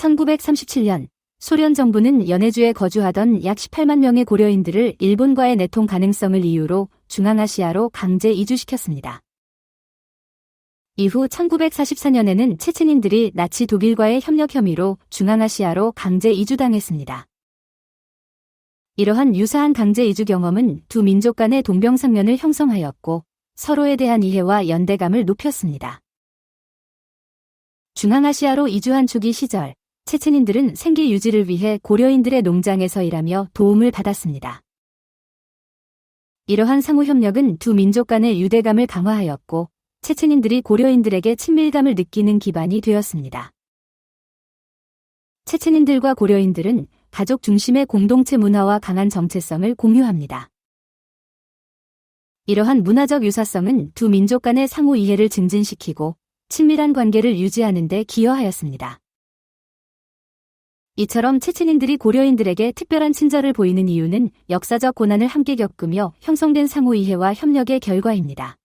1937년 소련 정부는 연해주에 거주하던 약 18만 명의 고려인들을 일본과의 내통 가능성을 이유로 중앙아시아로 강제 이주시켰습니다. 이후 1944년에는 체체닌들이 나치 독일과의 협력 혐의로 중앙아시아로 강제 이주당했습니다. 이러한 유사한 강제 이주 경험은 두 민족 간의 동병상련을 형성하였고 서로에 대한 이해와 연대감을 높였습니다. 중앙아시아로 이주한 초기 시절 체체닌들은 생계 유지를 위해 고려인들의 농장에서 일하며 도움을 받았습니다. 이러한 상호 협력은 두 민족 간의 유대감을 강화하였고 체체닌들이 고려인들에게 친밀감을 느끼는 기반이 되었습니다. 체체닌들과 고려인들은 가족 중심의 공동체 문화와 강한 정체성을 공유합니다. 이러한 문화적 유사성은 두 민족 간의 상호 이해를 증진시키고 친밀한 관계를 유지하는 데 기여하였습니다. 이처럼 체친인들이 고려인들에게 특별한 친절을 보이는 이유는 역사적 고난을 함께 겪으며 형성된 상호 이해와 협력의 결과입니다.